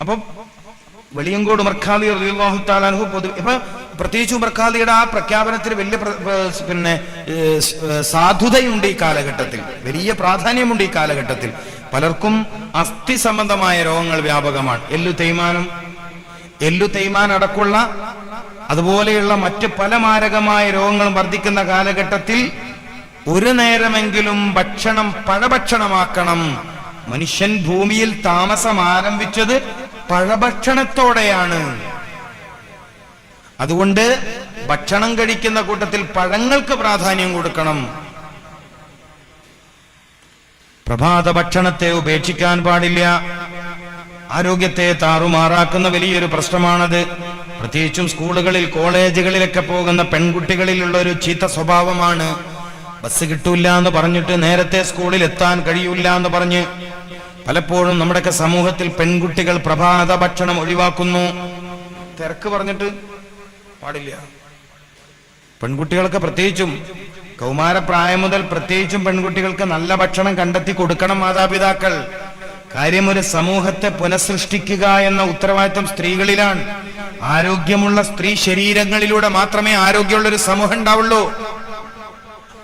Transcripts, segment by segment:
അപ്പൊ വെളിയങ്കോട് മർഖാദി റളിയല്ലാഹു പൊതു ഇപ്പൊ പ്രത്യേകിച്ച് മർഖാദിയുടെ ആ പ്രഖ്യാപനത്തിന് വലിയ പിന്നെ സാധുതയുണ്ട് ഈ കാലഘട്ടത്തിൽ. വലിയ പ്രാധാന്യമുണ്ട് ഈ കാലഘട്ടത്തിൽ. പലർക്കും അസ്ഥി സംബന്ധമായ രോഗങ്ങൾ വ്യാപകമാണ്. എല്ലു തേയ്മാനം എല്ലു തേയ്മാൻ അടക്കുള്ള അതുപോലെയുള്ള മറ്റ് പല മാരകമായ രോഗങ്ങളും വർദ്ധിക്കുന്ന കാലഘട്ടത്തിൽ ഒരു നേരമെങ്കിലും ഭക്ഷണം പഴഭക്ഷണമാക്കണം. മനുഷ്യൻ ഭൂമിയിൽ താമസം ആരംഭിച്ചത് പഴഭക്ഷണത്തോടെയാണ്. അതുകൊണ്ട് ഭക്ഷണം കഴിക്കുന്ന കൂട്ടത്തിൽ പഴങ്ങൾക്ക് പ്രാധാന്യം കൊടുക്കണം. പ്രഭാത ഭക്ഷണത്തെ ഉപേക്ഷിക്കാൻ പാടില്ല. ആരോഗ്യത്തെ താറുമാറാക്കുന്ന വലിയൊരു പ്രശ്നമാണത്. പ്രത്യേകിച്ചും സ്കൂളുകളിൽ കോളേജുകളിലൊക്കെ പോകുന്ന പെൺകുട്ടികളിലുള്ള ഒരു ചീത്ത സ്വഭാവമാണ്. ബസ് കിട്ടൂല എന്ന് പറഞ്ഞിട്ട് നേരത്തെ സ്കൂളിൽ എത്താൻ കഴിയൂല എന്ന് പറഞ്ഞ് പലപ്പോഴും നമ്മുടെയൊക്കെ സമൂഹത്തിൽ പെൺകുട്ടികൾ പ്രഭാത ഭക്ഷണം ഒഴിവാക്കുന്നു. തിരക്ക് പറഞ്ഞിട്ട് പാടില്ല. പെൺകുട്ടികൾക്ക് പ്രത്യേകിച്ചും കൗമാരപ്രായം മുതൽ പ്രത്യേകിച്ചും പെൺകുട്ടികൾക്ക് നല്ല ഭക്ഷണം കണ്ടെത്തി കൊടുക്കണം മാതാപിതാക്കൾ. കാര്യം ഒരു സമൂഹത്തെ പുനഃസൃഷ്ടിക്കുക എന്ന ഉത്തരവാദിത്വം സ്ത്രീകളിലാണ്. ആരോഗ്യമുള്ള സ്ത്രീ ശരീരങ്ങളിലൂടെ മാത്രമേ ആരോഗ്യമുള്ള ഒരു സമൂഹം ഉണ്ടാവുള്ളൂ.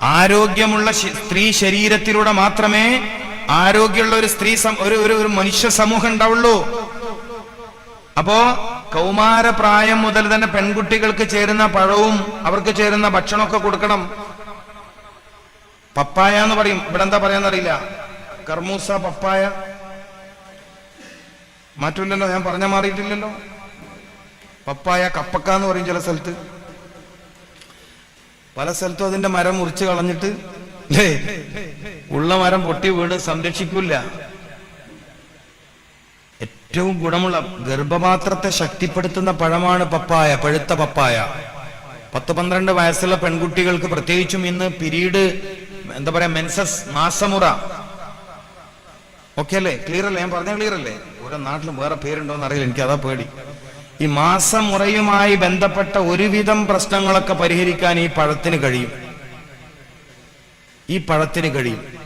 ആരോഗ്യമുള്ള സ്ത്രീ ശരീരത്തിലൂടെ മാത്രമേ ആരോഗ്യമുള്ള ഒരു സ്ത്രീ ഒരു ഒരു മനുഷ്യ സമൂഹം ഉണ്ടാവുള്ളൂ. അപ്പോ കൗമാരപ്രായം മുതൽ തന്നെ പെൺകുട്ടികൾക്ക് ചേരുന്ന പഴവും അവർക്ക് ചേരുന്ന ഭക്ഷണമൊക്കെ കൊടുക്കണം. പപ്പായ എന്ന് പറയും. ഇവിടെ എന്താ പറയാന്നറിയില്ല കർമൂസ പപ്പായ. മാറ്റില്ലല്ലോ ഞാൻ പറഞ്ഞ മാറിയിട്ടില്ലല്ലോ. പപ്പായ കപ്പക്ക എന്ന് പറയും ചില സ്ഥലത്ത്. പല സ്ഥലത്തും അതിന്റെ മരം മുറിച്ച് കളഞ്ഞിട്ട് ഉള്ള മരം പൊട്ടി വീണ് സംരക്ഷിക്കില്ല. ഏറ്റവും ഗുണമുള്ള ഗർഭപാത്രത്തെ ശക്തിപ്പെടുത്തുന്ന പഴമാണ് പപ്പായ പഴുത്ത പപ്പായ. പത്ത് പന്ത്രണ്ട് വയസ്സുള്ള പെൺകുട്ടികൾക്ക് പ്രത്യേകിച്ചും ഇന്ന് പിരീഡ് എന്താ പറയാ മെൻസസ് മാസമുറ. ഓക്കെ അല്ലേ? ക്ലിയർ അല്ലേ? ഞാൻ പറഞ്ഞ ക്ലിയർ അല്ലേ? ഓരോ നാട്ടിലും വേറെ പേരുണ്ടോന്ന് അറിയില്ല എനിക്ക് അതാ പേടി. ഈ മാസമുറയുമായി ബന്ധപ്പെട്ട ഒരുവിധം പ്രശ്നങ്ങളൊക്കെ പരിഹരിക്കാൻ ഈ പഴത്തിന് കഴിയും. ഈ പഴത്തിന് കഴിയും.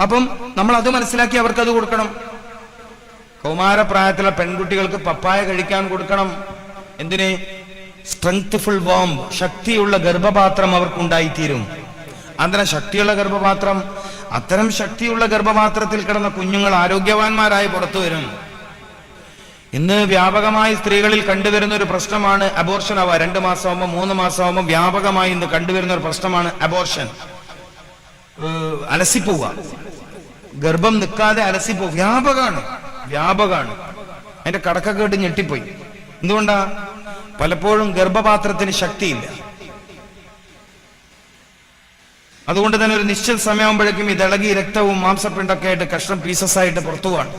അപ്പം നമ്മൾ അത് മനസ്സിലാക്കി അവർക്കത് കൊടുക്കണം. കൗമാരപ്രായത്തിലെ പെൺകുട്ടികൾക്ക് പപ്പായ കഴിക്കാൻ കൊടുക്കണം. എന്തിനെ? സ്ട്രെങ്ത്ഫുൾ വോം ശക്തിയുള്ള ഗർഭപാത്രം അവർക്കുണ്ടായിത്തീരും. അങ്ങനെ ശക്തിയുള്ള ഗർഭപാത്രം? അത്തരം ശക്തിയുള്ള ഗർഭപാത്രത്തിൽ കിടന്ന കുഞ്ഞുങ്ങൾ ആരോഗ്യവാന്മാരായി പുറത്തു വരും. ഇന്ന് വ്യാപകമായി സ്ത്രീകളിൽ കണ്ടുവരുന്ന ഒരു പ്രശ്നമാണ് അബോർഷൻ ആവുക. രണ്ട് മാസമാകുമ്പോൾ മൂന്ന് മാസമാകുമ്പോൾ വ്യാപകമായി ഇന്ന് കണ്ടുവരുന്ന ഒരു പ്രശ്നമാണ് അബോർഷൻ അലസിപ്പോവുക. ഗർഭം നിൽക്കാതെ അലസിപ്പോ വ്യാപകമാണ് വ്യാപകമാണ് അതിന്റെ കടക്കക്കേട്ട് ഞെട്ടിപ്പോയി. എന്തുകൊണ്ടാ? പലപ്പോഴും ഗർഭപാത്രത്തിന് ശക്തിയില്ല. അതുകൊണ്ട് തന്നെ ഒരു നിശ്ചിത സമയമാകുമ്പോഴേക്കും ഈ തിളകി രക്തവും മാംസപ്പിണ്ടൊക്കെ ആയിട്ട് കഷ്ണം പീസസ് ആയിട്ട് പുറത്തു പോവാണ്.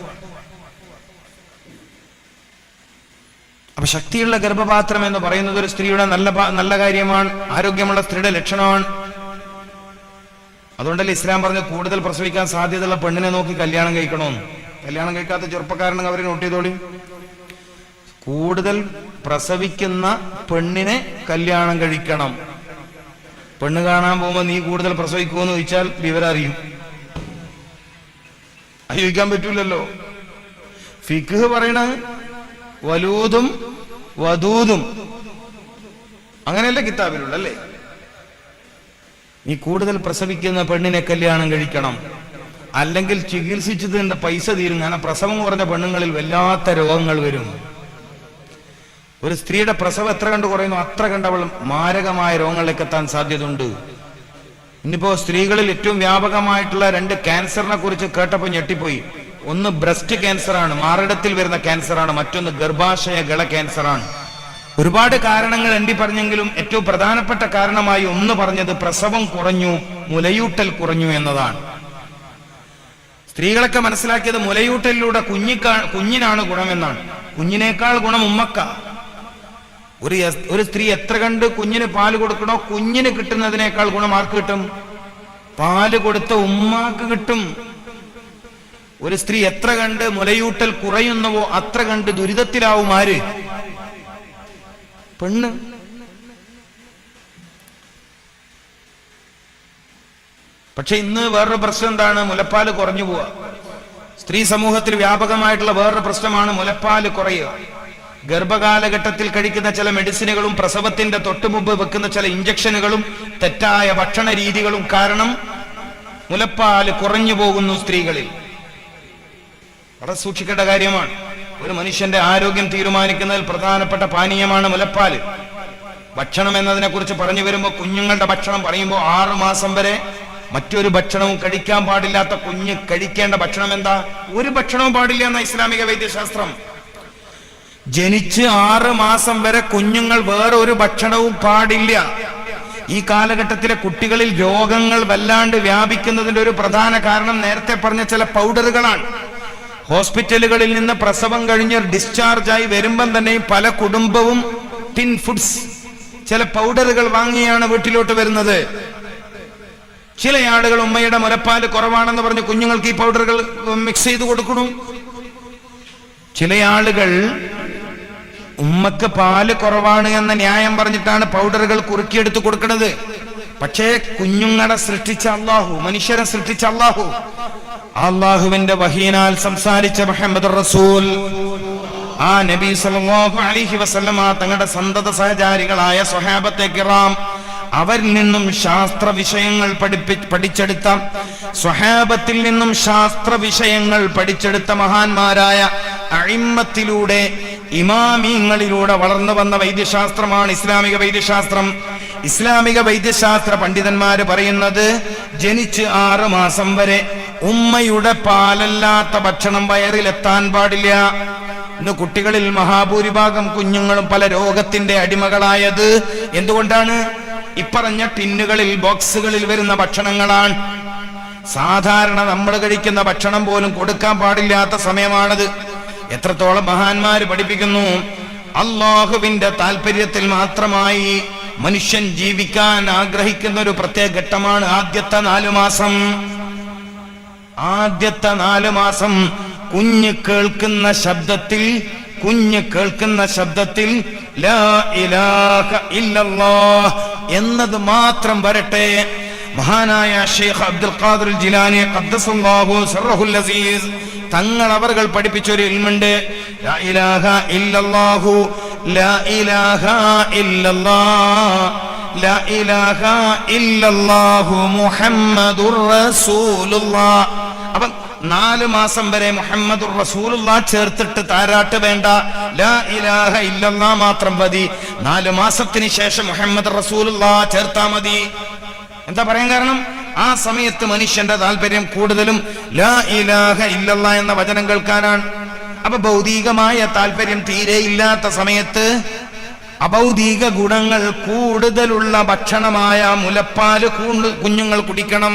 അപ്പൊ ശക്തിയുള്ള ഗർഭപാത്രം എന്ന് പറയുന്നത് ഒരു സ്ത്രീയുടെ നല്ല നല്ല കാര്യമാണ് ആരോഗ്യമുള്ള സ്ത്രീയുടെ ലക്ഷണമാണ്. അതുകൊണ്ടല്ലേ ഇസ്ലാം പറഞ്ഞ കൂടുതൽ പ്രസവിക്കാൻ സാധ്യതയുള്ള പെണ്ണിനെ നോക്കി കല്യാണം കഴിക്കണമെന്ന് കല്യാണം കഴിക്കാത്ത ചെറുപ്പക്കാരനെ അവരെ നോട്ട് ചെയ്തോളി. കൂടുതൽ പ്രസവിക്കുന്ന പെണ്ണിനെ കല്യാണം കഴിക്കണം. പെണ്ണ് കാണാൻ പോകുമ്പോ നീ കൂടുതൽ പ്രസവിക്കുമെന്ന് ചോദിച്ചാൽ വിവരം അറിയും അയോഗിക്കാൻ പറ്റൂലല്ലോ. ഫിഖ് പറയണ വലൂതും വധൂതും അങ്ങനെയല്ലേ കിതാബിലുള്ള അല്ലേ നീ കൂടുതൽ പ്രസവിക്കുന്ന പെണ്ണിനെ കല്യാണം കഴിക്കണം. അല്ലെങ്കിൽ ചികിത്സിച്ചതിന്റെ പൈസ തീരും. കാരണം പ്രസവം കുറഞ്ഞ പെണ്ണുങ്ങളിൽ വല്ലാത്ത രോഗങ്ങൾ വരും. ഒരു സ്ത്രീയുടെ പ്രസവം എത്ര കണ്ട് കുറയുന്നു? അത്ര കണ്ടവൾ മാരകമായ രോഗങ്ങളിലേക്ക് എത്താൻ സാധ്യതയുണ്ട്. ഇന്നിപ്പോ സ്ത്രീകളിൽ ഏറ്റവും വ്യാപകമായിട്ടുള്ള രണ്ട് ക്യാൻസറിനെ കുറിച്ച് കേട്ടപ്പോൾ ഞെട്ടിപ്പോയി. ഒന്ന് ബ്രസ്റ്റ് ക്യാൻസർ ആണ് മാറിടത്തിൽ വരുന്ന ക്യാൻസർ ആണ് മറ്റൊന്ന് ഗർഭാശയ ഗള ക്യാൻസർ ആണ് ഒരുപാട് കാരണങ്ങൾ എണ്ടി പറഞ്ഞെങ്കിലും ഏറ്റവും പ്രധാനപ്പെട്ട കാരണമായി ഒന്ന് പറഞ്ഞത് പ്രസവം കുറഞ്ഞു മുലയൂട്ടൽ കുറഞ്ഞു എന്നതാണ്. സ്ത്രീകളൊക്കെ മനസ്സിലാക്കിയത് മുലയൂട്ടലിലൂടെ കുഞ്ഞിക്കാ കുഞ്ഞിനാണ് ഗുണമെന്നാണ്. കുഞ്ഞിനേക്കാൾ ഗുണം ഉമ്മക്ക. ഒരു ഒരു സ്ത്രീ എത്ര കണ്ട് കുഞ്ഞിന് പാൽ കൊടുക്കണോ കുഞ്ഞിന് കിട്ടുന്നതിനേക്കാൾ ഗുണം ആർക്ക് കിട്ടും? പാൽ കൊടുത്ത ഉമ്മാക്ക് കിട്ടും. ഒരു സ്ത്രീ എത്ര കണ്ട് മുലയൂട്ടൽ കുറയുന്നവോ അത്ര കണ്ട് ദുരിതത്തിലാവും ആര്? പെണ്ണ്. പക്ഷെ ഇന്ന് വേറൊരു പ്രശ്നം എന്താണ്? മുലപ്പാൽ കുറഞ്ഞു പോവാ. സ്ത്രീ സമൂഹത്തിൽ വ്യാപകമായിട്ടുള്ള വേറൊരു പ്രശ്നമാണ് മുലപ്പാൽ കുറയുക. ഗർഭകാലഘട്ടത്തിൽ കഴിക്കുന്ന ചില മെഡിസിനുകളും പ്രസവത്തിന്റെ തൊട്ടുമുമ്പ് വെക്കുന്ന ചില ഇഞ്ചക്ഷനുകളും തെറ്റായ ഭക്ഷണ രീതികളും കാരണം മുലപ്പാൽ കുറഞ്ഞു പോകുന്നു സ്ത്രീകളിൽ. വളരെ സൂക്ഷിക്കേണ്ട കാര്യമാണ്. ഒരു മനുഷ്യന്റെ ആരോഗ്യം തീരുമാനിക്കുന്നതിൽ പ്രധാനപ്പെട്ട പാനീയമാണ് മുലപ്പാൽ ഭക്ഷണം എന്നതിനെ കുറിച്ച് പറഞ്ഞു വരുമ്പോൾ കുഞ്ഞുങ്ങളുടെ ഭക്ഷണം പറയുമ്പോൾ ആറു മാസം വരെ മറ്റൊരു ഭക്ഷണവും കഴിക്കാൻ പാടില്ലാത്ത കുഞ്ഞ് കഴിക്കേണ്ട ഭക്ഷണം എന്താ? ഒരു ഭക്ഷണവും പാടില്ല എന്ന ഇസ്ലാമിക വൈദ്യശാസ്ത്രം. ജനിച്ച് ആറ് മാസം വരെ കുഞ്ഞുങ്ങൾ വേറെ ഒരു ഭക്ഷണവും പാടില്ല. ഈ കാലഘട്ടത്തിലെ കുട്ടികളിൽ രോഗങ്ങൾ വല്ലാണ്ട് വ്യാപിക്കുന്നതിന്റെ ഒരു പ്രധാന കാരണം നേരത്തെ പറഞ്ഞ ചില പൗഡറുകളാണ്. ഹോസ്പിറ്റലുകളിൽ നിന്ന് പ്രസവം കഴിഞ്ഞ് ഡിസ്ചാർജായി വരുമ്പം തന്നെ പല കുടുംബവും ടിൻ ഫുഡ്സ് ചില പൗഡറുകൾ വാങ്ങിയാണ് വീട്ടിലോട്ട് വരുന്നത്. ചില ആളുകൾ ഉമ്മയുടെ മുലപ്പാൽ കുറവാണെന്ന് പറഞ്ഞ് കുഞ്ഞുങ്ങൾക്ക് ഈ പൗഡറുകൾ മിക്സ് ചെയ്ത് കൊടുക്കണം ചില ആളുകൾ ഉമ്മക്ക് പാൽ കുറവാണ് എന്ന ന്യായം പറഞ്ഞിട്ടാണ് പൗഡറുകൾ കുറുക്കിയെടുത്ത് കൊടുക്കുന്നത്. പക്ഷേ കുഞ്ഞുങ്ങളെ സൃഷ്ടിച്ച അള്ളാഹു മനുഷ്യരെ സൃഷ്ടിച്ച അള്ളാഹു അള്ളാഹുവിന്റെ വഹീനാൽ സംസാരിച്ച മുഹമ്മദ് റസൂൽ. ആ നബി സല്ലല്ലാഹു അലൈഹി വസല്ലമ തങ്ങളുടെ സന്തത സഹചാരികളായ സ്വഹാബത്തെ കിറാം അവരിൽ നിന്നും ശാസ്ത്ര വിഷയങ്ങൾ പഠിപ്പി പഠിച്ചെടുത്ത സ്വഹാബത്തിൽ നിന്നും ശാസ്ത്ര വിഷയങ്ങൾ പഠിച്ചെടുത്ത മഹാന്മാരായ അഴിമത്തിലൂടെ ഇമാമിയങ്ങളിലൂടെ വളർന്നു വന്ന വൈദ്യശാസ്ത്രമാണ് ഇസ്ലാമിക വൈദ്യശാസ്ത്രം. ഇസ്ലാമിക വൈദ്യശാസ്ത്ര പണ്ഡിതന്മാര് പറയുന്നത് ജനിച്ച് ആറ് മാസം വരെ ഉമ്മയുടെ പാലല്ലാത്ത ഭക്ഷണം വയറിലെത്താൻ പാടില്ല. ഇന്ന് കുട്ടികളിൽ മഹാഭൂരിഭാഗം കുഞ്ഞുങ്ങളും പല രോഗത്തിന്റെ അടിമകളായത്. എന്തുകൊണ്ടാണ്? ഇപ്പറഞ്ഞ ടിന്നുകളിൽ ബോക്സുകളിൽ വരുന്ന ഭക്ഷണങ്ങളാണ്. സാധാരണ നമ്മൾ കഴിക്കുന്ന ഭക്ഷണം പോലും കൊടുക്കാൻ പാടില്ലാത്ത സമയമാണത്. എത്രത്തോളം മഹാന്മാര് പഠിപ്പിക്കുന്നു. അള്ളാഹുവിന്റെ താല്പര്യത്തിൽ മാത്രമായി മനുഷ്യൻ ജീവിക്കാൻ ആഗ്രഹിക്കുന്ന ഒരു പ്രത്യേക ഘട്ടമാണ് ആദ്യത്തെ നാലു മാസം. ആദ്യത്തെ നാല് മാസം കുഞ്ഞ് കേൾക്കുന്ന ശബ്ദത്തിൽ കുഞ്ഞ് കേൾക്കുന്ന ശബ്ദത്തിൽ എന്നത് മാത്രം വരട്ടെ. മഹാനായ Sheikh Abdul Qadir Jilani Aziz Thangal അവർകൾ പഠിപ്പിച്ചൊരു ഇൽമുണ്ട്. മുഹമ്മദുർ റസൂലുള്ളാഹ്. അപ്പം നാല് മാസം വരെ മുഹമ്മദ് ചേർത്തിട്ട് താരാട്ട് വേണ്ട. ലാ ഇലാഹ മാത്രം മതി. നാല് മാസത്തിന് ശേഷം മുഹമ്മദ് റസൂലുള്ള ചേർത്താ മതി. എന്താ പറയാൻ കാരണം? ആ സമയത്ത് മനുഷ്യന്റെ താല്പര്യം കൂടുതലും ലാ ഇലാഹ ഇല്ലല്ല എന്ന വചനം കേൾക്കാനാണ്. അപ്പൊ ഭൗതികമായ താല്പര്യം തീരെ ഇല്ലാത്ത സമയത്ത് അഭൗതിക ഗുണങ്ങൾ കൂടുതലുള്ള ഭക്ഷണമായ മുലപ്പാൽ കുഞ്ഞുങ്ങൾ കുടിക്കണം.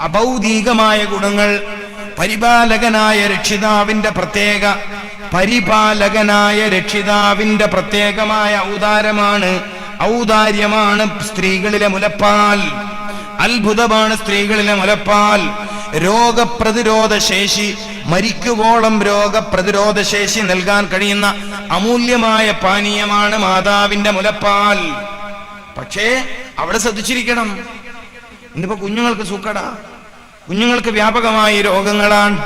അഭൗതികമായ ഗുണങ്ങൾ പരിപാലകനായ രക്ഷിതാവിന്റെ പ്രത്യേക പരിപാലകനായ രക്ഷിതാവിന്റെ പ്രത്യേകമായ ഔദാരമാണ് ഔദാര്യമാണ് സ്ത്രീകളിലെ മുലപ്പാൽ. അത്ഭുതമാണ് സ്ത്രീകളിലെ മുലപ്പാൽ. രോഗപ്രതിരോധ ശേഷി മരിക്കുവോളം രോഗപ്രതിരോധ ശേഷി നൽകാൻ കഴിയുന്ന അമൂല്യമായ പാനീയമാണ് മാതാവിന്റെ മുലപ്പാൽ. പക്ഷേ അവിടെ ശ്രദ്ധിച്ചിരിക്കണം. ഇന്നിപ്പോ കുഞ്ഞുങ്ങൾക്ക് സൂക്കട കുഞ്ഞുങ്ങൾക്ക് വ്യാപകമായി രോഗങ്ങളാണ്.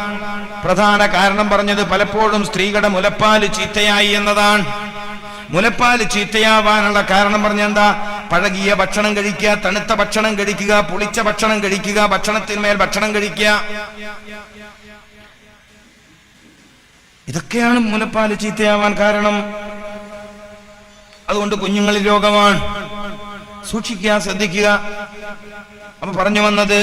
പ്രധാന കാരണം പറഞ്ഞത് പലപ്പോഴും സ്ത്രീകളുടെ മുലപ്പാൽ ചീത്തയായി എന്നതാണ്. മുലപ്പാൽ ചീത്തയാവാനുള്ള കാരണം പറഞ്ഞ എന്താ? പഴകിയ ഭക്ഷണം കഴിക്കുക തണുത്ത ഭക്ഷണം കഴിക്കുക പുളിച്ച ഭക്ഷണം കഴിക്കുക ഭക്ഷണത്തിന്മേൽ ഭക്ഷണം കഴിക്കുക. ഇതൊക്കെയാണ് മുലപ്പാൽ ചീത്തയാവാൻ കാരണം. അതുകൊണ്ട് കുഞ്ഞുങ്ങളിൽ രോഗമാണ്. സൂക്ഷിക്കുക ശ്രദ്ധിക്കുക. അപ്പൊ പറഞ്ഞു വന്നത്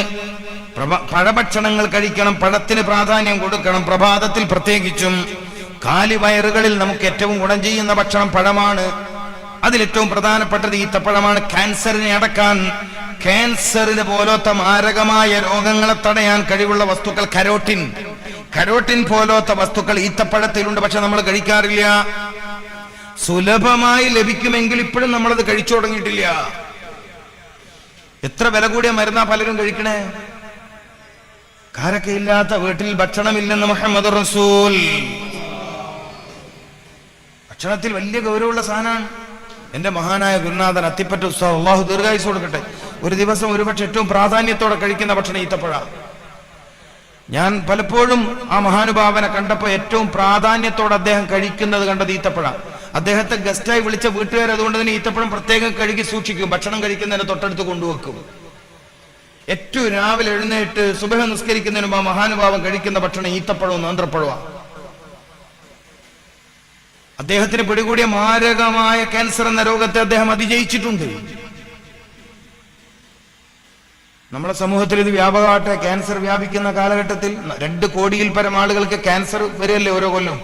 പഴഭക്ഷണങ്ങൾ കഴിക്കണം പഴത്തിന് പ്രാധാന്യം കൊടുക്കണം പ്രഭാതത്തിൽ പ്രത്യേകിച്ചും കാലിവയറുകളിൽ നമുക്ക് ഏറ്റവും ഗുണം ചെയ്യുന്ന ഭക്ഷണം പഴമാണ്. അതിലേറ്റവും പ്രധാനപ്പെട്ടത് ഈത്തപ്പഴമാണ്. ക്യാൻസറിനെ അടക്കാൻ ക്യാൻസറിന് പോലത്തെ മാരകമായ രോഗങ്ങളെ തടയാൻ കഴിവുള്ള വസ്തുക്കൾ കരോട്ടിൻ. കരോട്ടിൻ പോലത്തെ വസ്തുക്കൾ ഈത്തപ്പഴത്തിലുണ്ട് പക്ഷെ നമ്മൾ കഴിക്കാറില്ല. സുലഭമായി ലഭിക്കുമെങ്കിൽ ഇപ്പോഴും നമ്മളത് കഴിച്ചു തുടങ്ങിയിട്ടില്ല. എത്ര വില കൂടിയ മരുന്നാ പലരും കഴിക്കണേ? കാരൊക്കെ ഇല്ലാത്ത വീട്ടിൽ ഭക്ഷണമില്ലെന്ന് മുഹമ്മദ് റസൂൽ. ഭക്ഷണത്തിൽ വലിയ ഗൗരവമുള്ള സാധനമാണ്. എന്റെ മഹാനായ ഗുരുനാഥൻ അത്തിപ്പറ്റ ഉത്സവം അള്ളാഹു ദീർഘായുസ് കൊടുക്കട്ടെ. ഒരു ദിവസം ഒരുപക്ഷെ ഏറ്റവും പ്രാധാന്യത്തോടെ കഴിക്കുന്ന ഭക്ഷണം ഈത്തപ്പഴ. ഞാൻ പലപ്പോഴും ആ മഹാനുഭാവനെ കണ്ടപ്പോൾ ഏറ്റവും പ്രാധാന്യത്തോടെ അദ്ദേഹം കഴിക്കുന്നത് കണ്ടത് ഈത്തപ്പഴ. അദ്ദേഹത്തെ ഗസ്റ്റായി വിളിച്ച വീട്ടുകാർ അതുകൊണ്ട് തന്നെ ഈത്തപ്പഴം പ്രത്യേകം കഴുകി സൂക്ഷിക്കും ഭക്ഷണം കഴിക്കുന്നതിന് തൊട്ടടുത്ത് കൊണ്ടുവെക്കും. ഏറ്റവും രാവിലെ എഴുന്നേറ്റ് സുബഹ നിസ്കരിക്കുന്നതിന് മുമ്പ് മഹാനുഭാവം കഴിക്കുന്ന ഭക്ഷണം ഈത്തപ്പഴവും നേന്ത്രപ്പഴമാണ് അദ്ദേഹത്തിന് പിടികൂടിയ മാരകമായ ക്യാൻസർ എന്ന രോഗത്തെ അദ്ദേഹം അതിജയിച്ചിട്ടുണ്ട്. നമ്മുടെ സമൂഹത്തിൽ ഇത് വ്യാപകമായിട്ട് ക്യാൻസർ വ്യാപിക്കുന്ന കാലഘട്ടത്തിൽ രണ്ട് കോടിയിൽ പരം ആളുകൾക്ക് ക്യാൻസർ വരികയല്ലേ ഓരോ കൊല്ലം?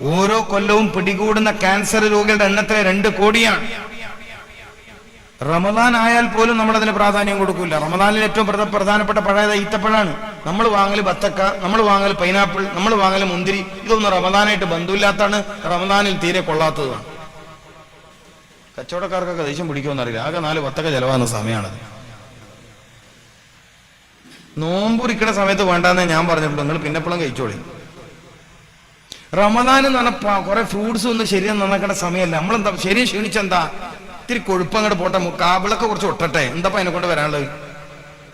ഓരോ കൊല്ലവും പിടികൂടുന്ന ക്യാൻസർ രോഗികളുടെ എണ്ണത്തിലെ രണ്ട് കോടിയാണ്. റമദാൻ ആയാൽ പോലും നമ്മൾ അതിന് പ്രാധാന്യം കൊടുക്കില്ല റമദാനിൽ ഏറ്റവും പ്രധ- പ്രധാനപ്പെട്ട പഴയത് ഈത്തപ്പഴാണ്. നമ്മൾ വാങ്ങൽ ബത്തക്ക നമ്മൾ വാങ്ങൽ പൈനാപ്പിൾ നമ്മൾ വാങ്ങൽ മുന്തിരി ഇതൊന്നും റമദാനായിട്ട് ബന്ധമില്ലാത്താണ് റമദാനിൽ തീരെ കൊള്ളാത്തതാണ് കച്ചവടക്കാർക്കൊക്കെ ദേഷ്യം പിടിക്കുമെന്നറിയില്ല ആകെ നാല് ബത്തക്ക ചെലവാകുന്ന സമയമാണത്. നോമ്പുറിക്കണ സമയത്ത് വേണ്ടാന്നേ ഞാൻ പറഞ്ഞിട്ടുള്ളൂ നിങ്ങൾ പിന്നെപ്പോഴും കഴിച്ചോളി. റമദാൻ എന്ന് പറഞ്ഞാൽ കുറെ ഫ്രൂട്ട്സ് ഒന്നും ശരീരം നന്നാക്കേണ്ട സമയമല്ല നമ്മളെന്താ ശരീരം ക്ഷീണിച്ചെന്താ? ഇത്തിരി കൊഴുപ്പ് അങ്ങോട്ട് പോട്ടെ കാബിളൊക്കെ കുറച്ച് ഒട്ടട്ടെ. എന്താ അതിനെ കൊണ്ട് വരാനുള്ളത്?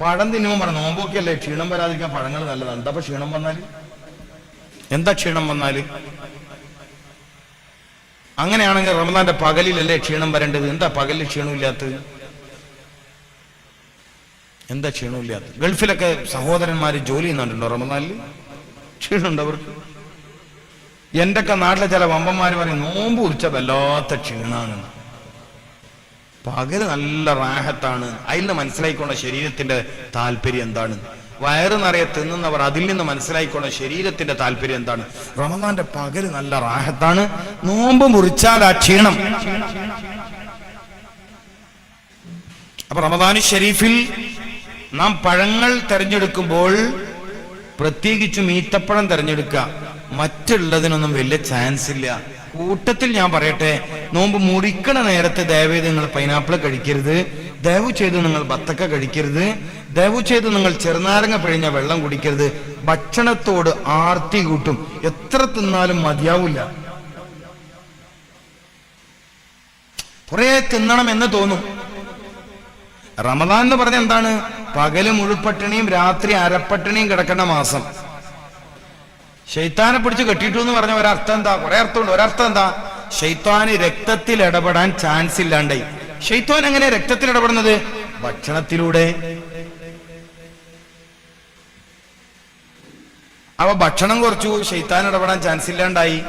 പഴം തിന്നുമ്പോൾ പറഞ്ഞു നോമ്പൊക്കെ അല്ലേ ക്ഷീണം വരാതിരിക്കാൻ പഴങ്ങൾ നല്ലതാണ്. എന്താ ക്ഷീണം വന്നാൽ? എന്താ ക്ഷീണം വന്നാൽ? അങ്ങനെയാണെങ്കിൽ റമദാന്റെ പകലിലല്ലേ ക്ഷീണം വരേണ്ടത്? എന്താ പകലിൽ ക്ഷീണമില്ലാത്തത്? എന്താ ക്ഷീണമില്ലാത്തത്? ഗൾഫിലൊക്കെ സഹോദരന്മാര് ജോലി ചെയ്യുന്നുണ്ടോ റമദാനിൽ ക്ഷീണമുണ്ട് അവർക്ക്? എന്റെയൊക്കെ നാട്ടിലെ ചില വമ്പന്മാർ പറയും നോമ്പ് കുറിച്ച വല്ലാത്ത ക്ഷീണാണ്. പകൽ നല്ല റാഹത്താണ്. അതിൽ നിന്ന് മനസ്സിലായിക്കൊണ്ട ശരീരത്തിന്റെ താല്പര്യം എന്താണ്? വയറ് നിറയെ തിന്നുന്നവർ അതിൽ നിന്ന് മനസ്സിലായിക്കൊണ്ട ശരീരത്തിന്റെ താല്പര്യം എന്താണ്? റമദാന്റെ പകൽ നല്ല റാഹത്താണ്. നോമ്പ് മുറിച്ചാൽ ആ ക്ഷീണം. അപ്പൊ റമദാനു ഷെരീഫിൽ നാം പഴങ്ങൾ തെരഞ്ഞെടുക്കുമ്പോൾ പ്രത്യേകിച്ചും ഈത്തപ്പഴം തെരഞ്ഞെടുക്കുക. മറ്റുള്ളതിനൊന്നും വലിയ ചാൻസ് ഇല്ല. കൂട്ടത്തിൽ ഞാൻ പറയട്ടെ നോമ്പ് മുറിക്കണ നേരത്തെ ദയവേത് നിങ്ങൾ പൈനാപ്പിൾ കഴിക്കരുത്. ദയവ് ചെയ്ത് നിങ്ങൾ ബത്തക്ക കഴിക്കരുത്. ദയവ് ചെയ്ത് നിങ്ങൾ ചെറുനാരങ്ങ പിഴിഞ്ഞ വെള്ളം കുടിക്കരുത്. ഭക്ഷണത്തോട് ആർത്തി കൂട്ടും. എത്ര തിന്നാലും മതിയാവില്ല. കുറെ തിന്നണം എന്ന് തോന്നും. റമദാൻ എന്ന് പറഞ്ഞ എന്താണ്? പകൽ മുഴുപ്പട്ടിണിയും രാത്രി അരപ്പട്ടിണിയും കിടക്കേണ്ട മാസം. ഷെയ്ത്താനെ പിടിച്ച് കെട്ടിയിട്ടു എന്ന് പറഞ്ഞ ഒരർത്ഥം എന്താ? കുറെ അർത്ഥമുണ്ട്. ഒരർത്ഥം എന്താ? ഷെയ്ത്താന് രക്തത്തിൽ ഇടപെടാൻ ചാൻസ് ഇല്ലാണ്ടായി. ഷെയ്ത്താൻ എങ്ങനെ രക്തത്തിൽ ഇടപെടുന്നത്? ഭക്ഷണത്തിലൂടെ. അവ ഭക്ഷണം കുറച്ചു ഷെയ്ത്താൻ ഇടപെടാൻ ചാൻസ് ഇല്ലാണ്ടായി.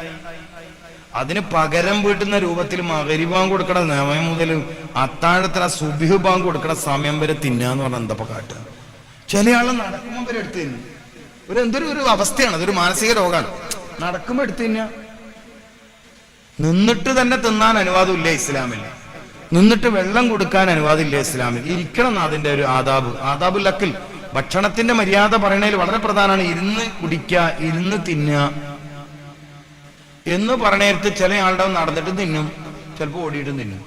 അതിന് പകരം വീട്ടുന്ന രൂപത്തിൽ മകരിഭാഗം കൊടുക്കണ സമയം മുതൽ അത്താഴത്തിന് സുബിഹ് ബാങ്ക് കൊടുക്കണ സമയം വരെ തിന്നാന്ന് പറഞ്ഞാൽ എന്താ കാട്ടുക? ചില ആൾ നടക്കുമ്പോൾ വരെ എടുത്തു തിന്നു. ഒരു എന്തൊരു ഒരു അവസ്ഥയാണ് അതൊരു മാനസിക രോഗമാണ് നടക്കുമ്പോൾ എടുത്തു തിന്ന. നിന്നിട്ട് തന്നെ തിന്നാൻ അനുവാദമില്ല ഇസ്ലാമിൽ നിന്നിട്ട് വെള്ളം കൊടുക്കാൻ അനുവാദമില്ല ഇസ്ലാമിൽ ഇരിക്കണം അതിന്റെ ഒരു ആദാബ്. ആദാബുൽ അക്കിൽ ഭക്ഷണത്തിന്റെ മര്യാദ പറയണതിൽ വളരെ പ്രധാനമാണ്. ഇരുന്ന് കുടിക്കുക ഇരുന്ന് തിന്നുക എന്ന് പറഞ്ഞേരത്ത് ചില ആളുടെ നടന്നിട്ട് തിന്നും ചിലപ്പോൾ ഓടിയിട്ട് തിന്നും.